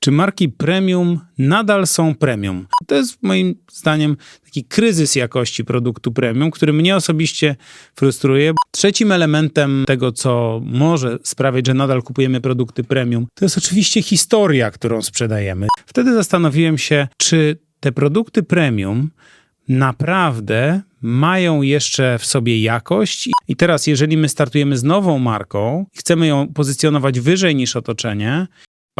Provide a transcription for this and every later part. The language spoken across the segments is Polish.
Czy marki premium nadal są premium? To jest moim zdaniem taki kryzys jakości produktu premium, który mnie osobiście frustruje. Trzecim elementem tego, co może sprawiać, że nadal kupujemy produkty premium, to jest oczywiście historia, którą sprzedajemy. Wtedy zastanowiłem się, czy te produkty premium naprawdę mają jeszcze w sobie jakość. I teraz, jeżeli my startujemy z nową marką i chcemy ją pozycjonować wyżej niż otoczenie,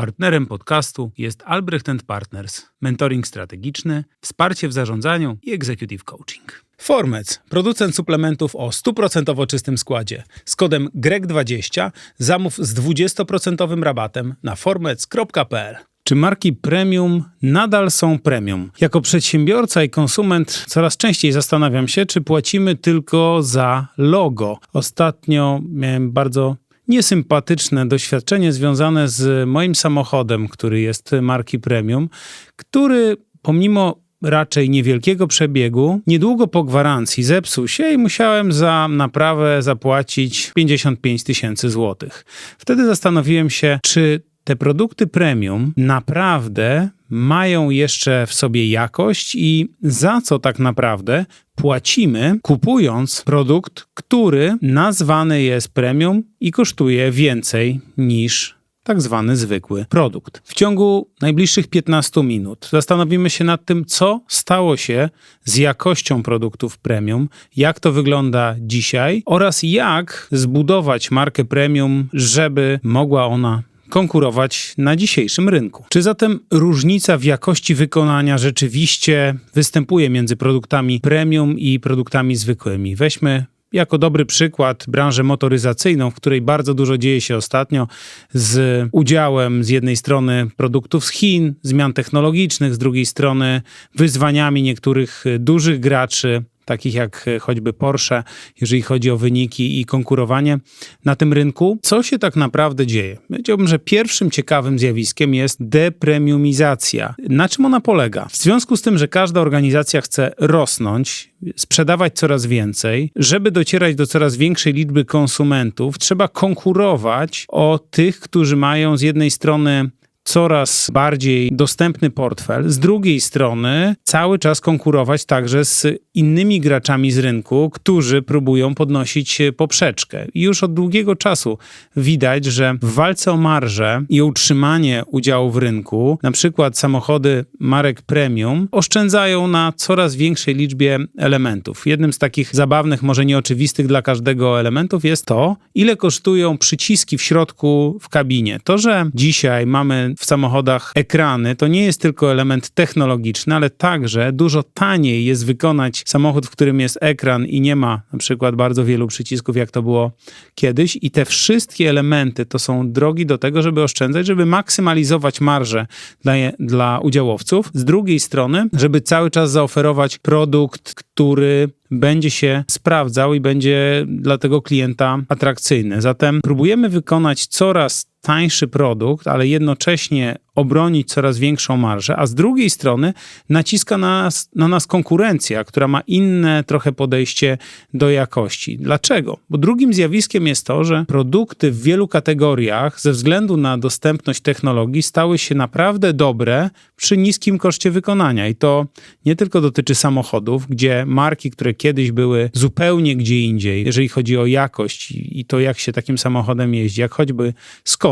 partnerem podcastu jest Albrecht Partners, mentoring strategiczny, wsparcie w zarządzaniu i executive coaching. Formec, producent suplementów o 100% czystym składzie. Z kodem GREK20 zamów z 20% rabatem na formec.pl. Czy marki premium nadal są premium? Jako przedsiębiorca i konsument coraz częściej zastanawiam się, czy płacimy tylko za logo. Ostatnio miałem bardzo niesympatyczne doświadczenie związane z moim samochodem, który jest marki premium, który pomimo raczej niewielkiego przebiegu, niedługo po gwarancji zepsuł się i musiałem za naprawę zapłacić 55 tysięcy złotych. Wtedy zastanowiłem się, czy te produkty premium naprawdę mają jeszcze w sobie jakość i za co tak naprawdę płacimy, kupując produkt, który nazwany jest premium i kosztuje więcej niż tak zwany zwykły produkt. W ciągu najbliższych 15 minut zastanowimy się nad tym, co stało się z jakością produktów premium, jak to wygląda dzisiaj oraz jak zbudować markę premium, żeby mogła ona konkurować na dzisiejszym rynku. Czy zatem różnica w jakości wykonania rzeczywiście występuje między produktami premium i produktami zwykłymi? Weźmy jako dobry przykład branżę motoryzacyjną, w której bardzo dużo dzieje się ostatnio z udziałem z jednej strony produktów z Chin, zmian technologicznych, z drugiej strony wyzwaniami niektórych dużych graczy takich jak e, choćby Porsche, jeżeli chodzi o wyniki i konkurowanie na tym rynku. Co się tak naprawdę dzieje? Powiedziałbym, że pierwszym ciekawym zjawiskiem jest depremiumizacja. Na czym ona polega? W związku z tym, że każda organizacja chce rosnąć, sprzedawać coraz więcej, żeby docierać do coraz większej liczby konsumentów, trzeba konkurować o tych, którzy mają z jednej strony coraz bardziej dostępny portfel, z drugiej strony cały czas konkurować także z innymi graczami z rynku, którzy próbują podnosić poprzeczkę. I już od długiego czasu widać, że w walce o marżę i utrzymanie udziału w rynku, na przykład samochody marek premium, oszczędzają na coraz większej liczbie elementów. Jednym z takich zabawnych, może nieoczywistych dla każdego elementów jest to, ile kosztują przyciski w środku w kabinie. To, że dzisiaj mamy w samochodach ekrany, to nie jest tylko element technologiczny, ale także dużo taniej jest wykonać samochód, w którym jest ekran i nie ma na przykład bardzo wielu przycisków, jak to było kiedyś. I te wszystkie elementy to są drogi do tego, żeby oszczędzać, żeby maksymalizować marżę dla, dla udziałowców. Z drugiej strony, żeby cały czas zaoferować produkt, który będzie się sprawdzał i będzie dla tego klienta atrakcyjny. Zatem próbujemy wykonać coraz tańszy produkt, ale jednocześnie obronić coraz większą marżę, a z drugiej strony naciska nas, na nas konkurencja, która ma inne trochę podejście do jakości. Dlaczego? Bo drugim zjawiskiem jest to, że produkty w wielu kategoriach ze względu na dostępność technologii stały się naprawdę dobre przy niskim koszcie wykonania i to nie tylko dotyczy samochodów, gdzie marki, które kiedyś były zupełnie gdzie indziej, jeżeli chodzi o jakość i to, jak się takim samochodem jeździ, jak choćby Skoda.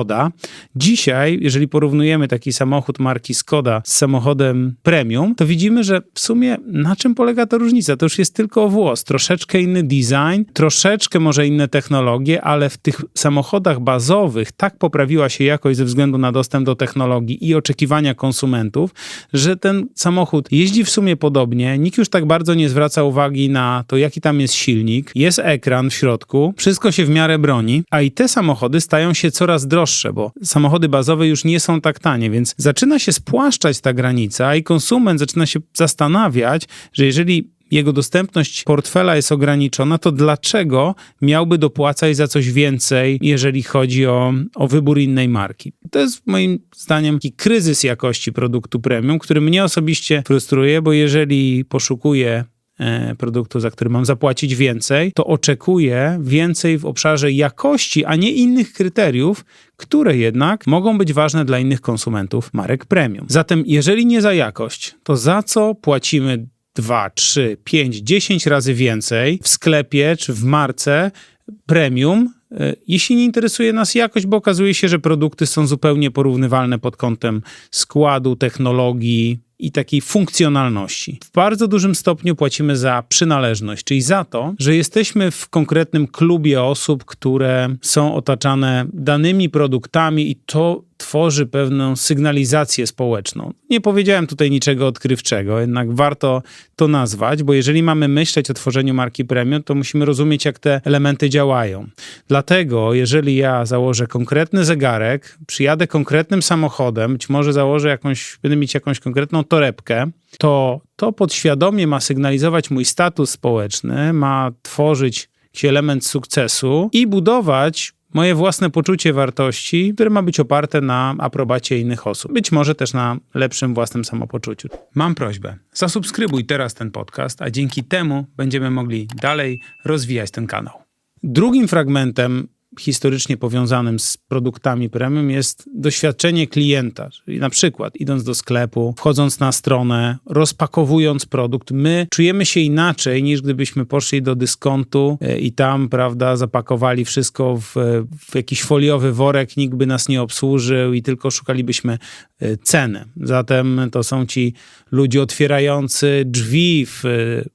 Dzisiaj, jeżeli porównujemy taki samochód marki Skoda z samochodem premium, to widzimy, że w sumie na czym polega ta różnica? To już jest tylko włos. Troszeczkę inny design, troszeczkę może inne technologie, ale w tych samochodach bazowych tak poprawiła się jakość ze względu na dostęp do technologii i oczekiwania konsumentów, że ten samochód jeździ w sumie podobnie. Nikt już tak bardzo nie zwraca uwagi na to, jaki tam jest silnik. Jest ekran w środku, wszystko się w miarę broni, a i te samochody stają się coraz droższe, bo samochody bazowe już nie są tak tanie, więc zaczyna się spłaszczać ta granica i konsument zaczyna się zastanawiać, że jeżeli jego dostępność portfela jest ograniczona, to dlaczego miałby dopłacać za coś więcej, jeżeli chodzi o, o wybór innej marki? To jest moim zdaniem taki kryzys jakości produktu premium, który mnie osobiście frustruje, bo jeżeli poszukuję produktu, za który mam zapłacić więcej, to oczekuję więcej w obszarze jakości, a nie innych kryteriów, które jednak mogą być ważne dla innych konsumentów marek premium. Zatem, jeżeli nie za jakość, to za co płacimy 2, 3, 5, 10 razy więcej w sklepie czy w marce premium, e, jeśli nie interesuje nas jakość, bo okazuje się, że produkty są zupełnie porównywalne pod kątem składu, technologii i takiej funkcjonalności. W bardzo dużym stopniu płacimy za przynależność, czyli za to, że jesteśmy w konkretnym klubie osób, które są otaczane danymi produktami i to tworzy pewną sygnalizację społeczną. Nie powiedziałem tutaj niczego odkrywczego, jednak warto to nazwać, bo jeżeli mamy myśleć o tworzeniu marki premium, to musimy rozumieć, jak te elementy działają. Dlatego, jeżeli ja założę konkretny zegarek, przyjadę konkretnym samochodem, być może założę jakąś, będę mieć jakąś konkretną torebkę, to to podświadomie ma sygnalizować mój status społeczny, ma tworzyć jakiś element sukcesu i budować moje własne poczucie wartości, które ma być oparte na aprobacie innych osób. Być może też na lepszym własnym samopoczuciu. Mam prośbę, zasubskrybuj teraz ten podcast, a dzięki temu będziemy mogli dalej rozwijać ten kanał. Drugim fragmentem historycznie powiązanym z produktami premium jest doświadczenie klienta. Czyli na przykład idąc do sklepu, wchodząc na stronę, rozpakowując produkt, my czujemy się inaczej niż gdybyśmy poszli do dyskontu e, i tam, prawda, zapakowali wszystko w, w jakiś foliowy worek, nikt by nas nie obsłużył i tylko szukalibyśmy e, ceny. Zatem to są ci ludzie otwierający drzwi w e,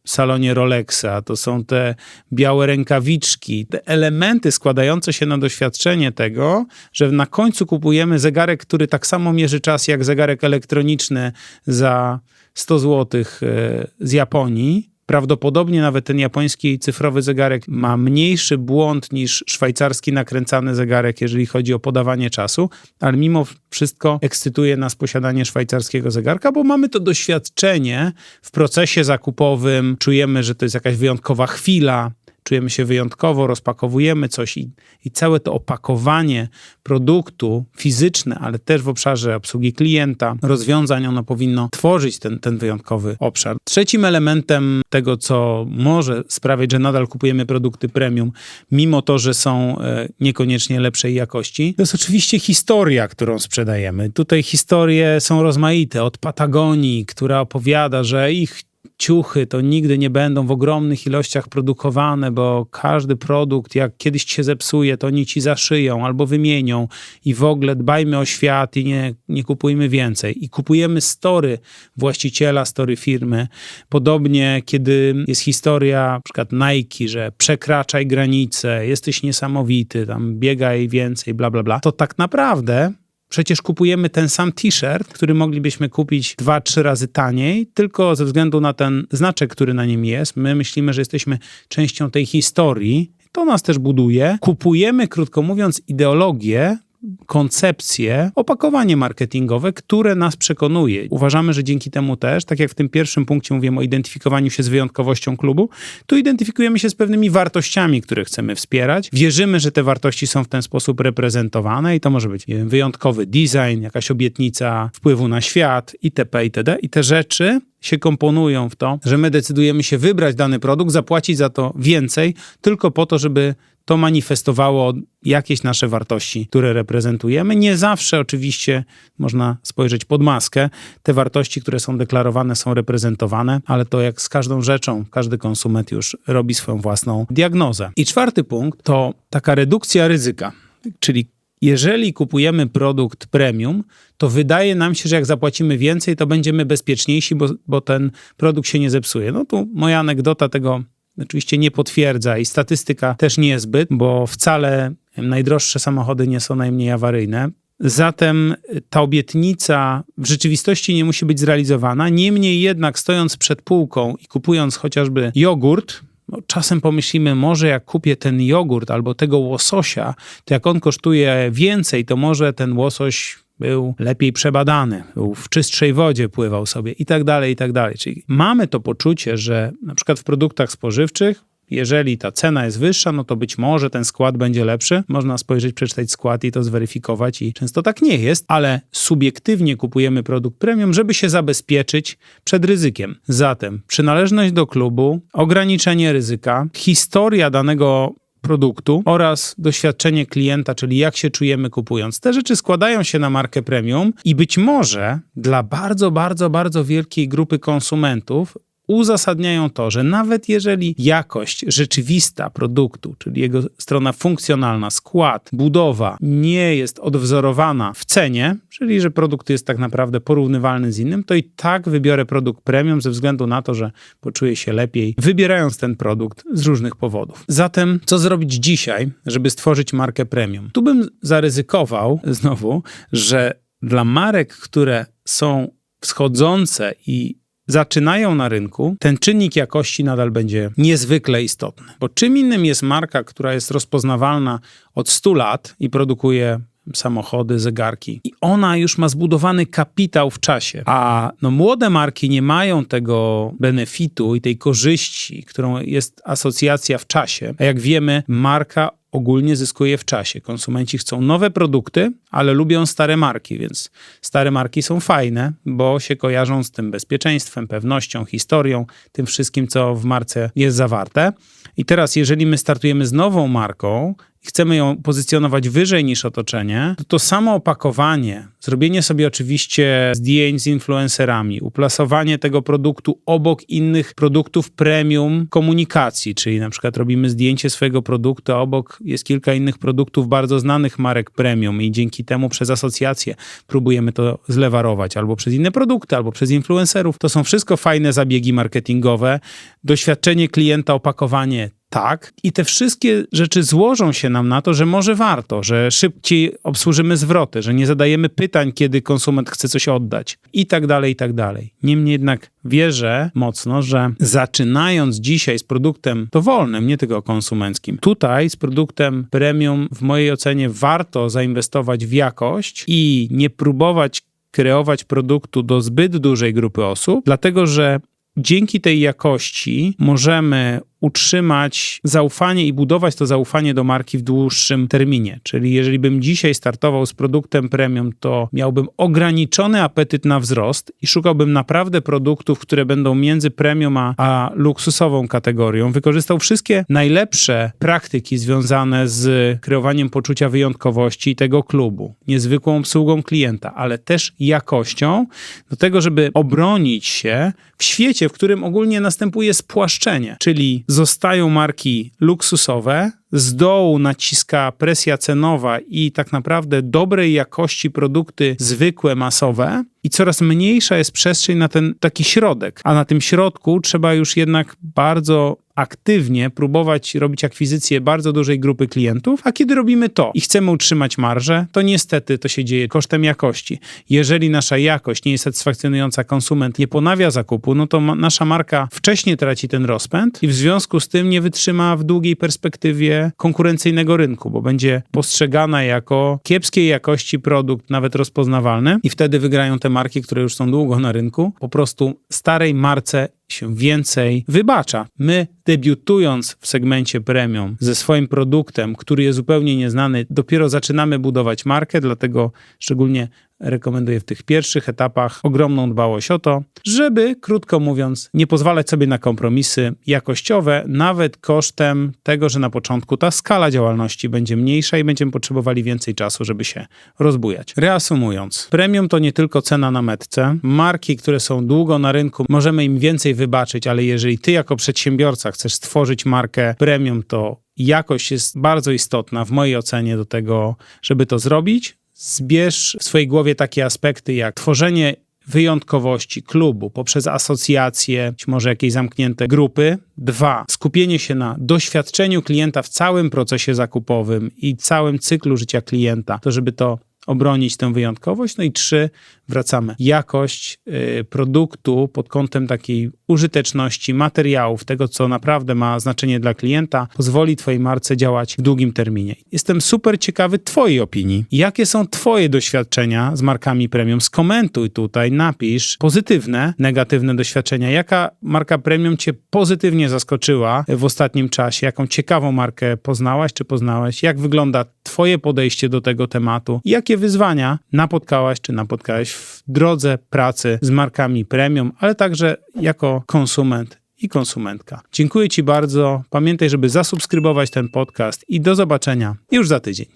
salonie Rolexa, to są te białe rękawiczki, te elementy składające się na doświadczenie tego, że na końcu kupujemy zegarek, który tak samo mierzy czas jak zegarek elektroniczny za 100 zł e, z Japonii. Prawdopodobnie nawet ten japoński cyfrowy zegarek ma mniejszy błąd niż szwajcarski nakręcany zegarek, jeżeli chodzi o podawanie czasu, ale mimo wszystko ekscytuje nas posiadanie szwajcarskiego zegarka, bo mamy to doświadczenie w procesie zakupowym, czujemy, że to jest jakaś wyjątkowa chwila, czujemy się wyjątkowo, rozpakowujemy coś i, i całe to opakowanie produktu fizyczne, ale też w obszarze obsługi klienta, rozwiązań, ono powinno tworzyć ten, ten wyjątkowy obszar. Trzecim elementem tego, co może sprawiać, że nadal kupujemy produkty premium, mimo to, że są e, niekoniecznie lepszej jakości, to jest oczywiście historia, którą sprzedajemy. Tutaj historie są rozmaite, od Patagonii, która opowiada, że ich ciuchy to nigdy nie będą w ogromnych ilościach produkowane, bo każdy produkt, jak kiedyś się zepsuje, to oni ci zaszyją albo wymienią i w ogóle dbajmy o świat i nie, nie kupujmy więcej. I kupujemy story właściciela, story firmy. Podobnie, kiedy jest historia przykład Nike, że przekraczaj granice, jesteś niesamowity, tam biegaj więcej, bla, bla, bla, to tak naprawdę Przecież kupujemy ten sam t-shirt, który moglibyśmy kupić dwa, trzy razy taniej, tylko ze względu na ten znaczek, który na nim jest. My myślimy, że jesteśmy częścią tej historii. To nas też buduje. Kupujemy, krótko mówiąc, ideologię, koncepcje, opakowanie marketingowe, które nas przekonuje. Uważamy, że dzięki temu też, tak jak w tym pierwszym punkcie mówiłem o identyfikowaniu się z wyjątkowością klubu, tu identyfikujemy się z pewnymi wartościami, które chcemy wspierać. Wierzymy, że te wartości są w ten sposób reprezentowane i to może być wiem, wyjątkowy design, jakaś obietnica wpływu na świat itp. itd. I te rzeczy się komponują w to, że my decydujemy się wybrać dany produkt, zapłacić za to więcej, tylko po to, żeby to manifestowało jakieś nasze wartości, które reprezentujemy. Nie zawsze oczywiście można spojrzeć pod maskę. Te wartości, które są deklarowane, są reprezentowane, ale to jak z każdą rzeczą, każdy konsument już robi swoją własną diagnozę. I czwarty punkt to taka redukcja ryzyka, czyli jeżeli kupujemy produkt premium, to wydaje nam się, że jak zapłacimy więcej, to będziemy bezpieczniejsi, bo, bo ten produkt się nie zepsuje. No tu moja anegdota tego oczywiście nie potwierdza i statystyka też nie jest zbyt, bo wcale najdroższe samochody nie są najmniej awaryjne. Zatem ta obietnica w rzeczywistości nie musi być zrealizowana. Niemniej jednak, stojąc przed półką i kupując chociażby jogurt, no, czasem pomyślimy, może jak kupię ten jogurt albo tego łososia, to jak on kosztuje więcej, to może ten łosoś był lepiej przebadany, był w czystszej wodzie pływał sobie i tak dalej, i tak dalej. Czyli mamy to poczucie, że na przykład w produktach spożywczych jeżeli ta cena jest wyższa, no to być może ten skład będzie lepszy. Można spojrzeć, przeczytać skład i to zweryfikować i często tak nie jest, ale subiektywnie kupujemy produkt premium, żeby się zabezpieczyć przed ryzykiem. Zatem przynależność do klubu, ograniczenie ryzyka, historia danego produktu oraz doświadczenie klienta, czyli jak się czujemy kupując. Te rzeczy składają się na markę premium i być może dla bardzo, bardzo, bardzo wielkiej grupy konsumentów uzasadniają to, że nawet jeżeli jakość rzeczywista produktu, czyli jego strona funkcjonalna, skład, budowa nie jest odwzorowana w cenie, czyli że produkt jest tak naprawdę porównywalny z innym, to i tak wybiorę produkt premium ze względu na to, że poczuję się lepiej, wybierając ten produkt z różnych powodów. Zatem, co zrobić dzisiaj, żeby stworzyć markę premium? Tu bym zaryzykował znowu, że dla marek, które są wschodzące i zaczynają na rynku, ten czynnik jakości nadal będzie niezwykle istotny. Bo czym innym jest marka, która jest rozpoznawalna od 100 lat i produkuje samochody, zegarki. I ona już ma zbudowany kapitał w czasie. A no, młode marki nie mają tego benefitu i tej korzyści, którą jest asocjacja w czasie. A jak wiemy, marka ogólnie zyskuje w czasie. Konsumenci chcą nowe produkty, ale lubią stare marki, więc stare marki są fajne, bo się kojarzą z tym bezpieczeństwem, pewnością, historią, tym wszystkim, co w marce jest zawarte. I teraz, jeżeli my startujemy z nową marką, i chcemy ją pozycjonować wyżej niż otoczenie, to to samo opakowanie, zrobienie sobie oczywiście zdjęć z influencerami, uplasowanie tego produktu obok innych produktów premium komunikacji, czyli na przykład robimy zdjęcie swojego produktu, a obok jest kilka innych produktów bardzo znanych marek premium i dzięki temu przez asocjacje próbujemy to zlewarować albo przez inne produkty, albo przez influencerów. To są wszystko fajne zabiegi marketingowe. Doświadczenie klienta, opakowanie tak. I te wszystkie rzeczy złożą się nam na to, że może warto, że szybciej obsłużymy zwroty, że nie zadajemy pytań, kiedy konsument chce coś oddać i tak dalej, i tak dalej. Niemniej jednak wierzę mocno, że zaczynając dzisiaj z produktem dowolnym, nie tylko konsumenckim, tutaj z produktem premium w mojej ocenie warto zainwestować w jakość i nie próbować kreować produktu do zbyt dużej grupy osób, dlatego że dzięki tej jakości możemy utrzymać zaufanie i budować to zaufanie do marki w dłuższym terminie. Czyli jeżeli bym dzisiaj startował z produktem premium, to miałbym ograniczony apetyt na wzrost i szukałbym naprawdę produktów, które będą między premium a, a luksusową kategorią. Wykorzystał wszystkie najlepsze praktyki związane z kreowaniem poczucia wyjątkowości tego klubu, niezwykłą obsługą klienta, ale też jakością do tego, żeby obronić się w świecie, w którym ogólnie następuje spłaszczenie, czyli zostają marki luksusowe, z dołu naciska presja cenowa i tak naprawdę dobrej jakości produkty zwykłe, masowe, i coraz mniejsza jest przestrzeń na ten taki środek. A na tym środku trzeba już jednak bardzo aktywnie próbować robić akwizycję bardzo dużej grupy klientów, a kiedy robimy to i chcemy utrzymać marżę, to niestety to się dzieje kosztem jakości. Jeżeli nasza jakość nie jest satysfakcjonująca, konsument nie ponawia zakupu, no to ma, nasza marka wcześniej traci ten rozpęd i w związku z tym nie wytrzyma w długiej perspektywie konkurencyjnego rynku, bo będzie postrzegana jako kiepskiej jakości produkt, nawet rozpoznawalny i wtedy wygrają te marki, które już są długo na rynku. Po prostu starej marce się więcej wybacza. My, debiutując w segmencie premium ze swoim produktem, który jest zupełnie nieznany, dopiero zaczynamy budować markę, dlatego szczególnie rekomenduję w tych pierwszych etapach ogromną dbałość o to, żeby, krótko mówiąc, nie pozwalać sobie na kompromisy jakościowe, nawet kosztem tego, że na początku ta skala działalności będzie mniejsza i będziemy potrzebowali więcej czasu, żeby się rozbujać. Reasumując, premium to nie tylko cena na metce. Marki, które są długo na rynku, możemy im więcej wybaczyć, ale jeżeli ty jako przedsiębiorca chcesz stworzyć markę premium, to jakość jest bardzo istotna w mojej ocenie do tego, żeby to zrobić zbierz w swojej głowie takie aspekty jak tworzenie wyjątkowości klubu poprzez asocjacje, być może jakieś zamknięte grupy. Dwa, skupienie się na doświadczeniu klienta w całym procesie zakupowym i całym cyklu życia klienta, to żeby to obronić tę wyjątkowość. No i trzy, wracamy. Jakość y, produktu pod kątem takiej użyteczności, materiałów, tego, co naprawdę ma znaczenie dla klienta, pozwoli Twojej marce działać w długim terminie. Jestem super ciekawy Twojej opinii. Jakie są Twoje doświadczenia z markami premium? Skomentuj tutaj, napisz pozytywne, negatywne doświadczenia. Jaka marka premium Cię pozytywnie zaskoczyła w ostatnim czasie? Jaką ciekawą markę poznałaś czy poznałeś? Jak wygląda Twoje podejście do tego tematu? Jakie wyzwania napotkałaś czy napotkałeś w drodze pracy z markami premium, ale także jako konsument i konsumentka. Dziękuję Ci bardzo. Pamiętaj, żeby zasubskrybować ten podcast i do zobaczenia już za tydzień.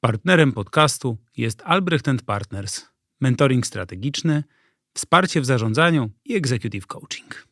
Partnerem podcastu jest Albrecht Partners, mentoring strategiczny, wsparcie w zarządzaniu i executive coaching.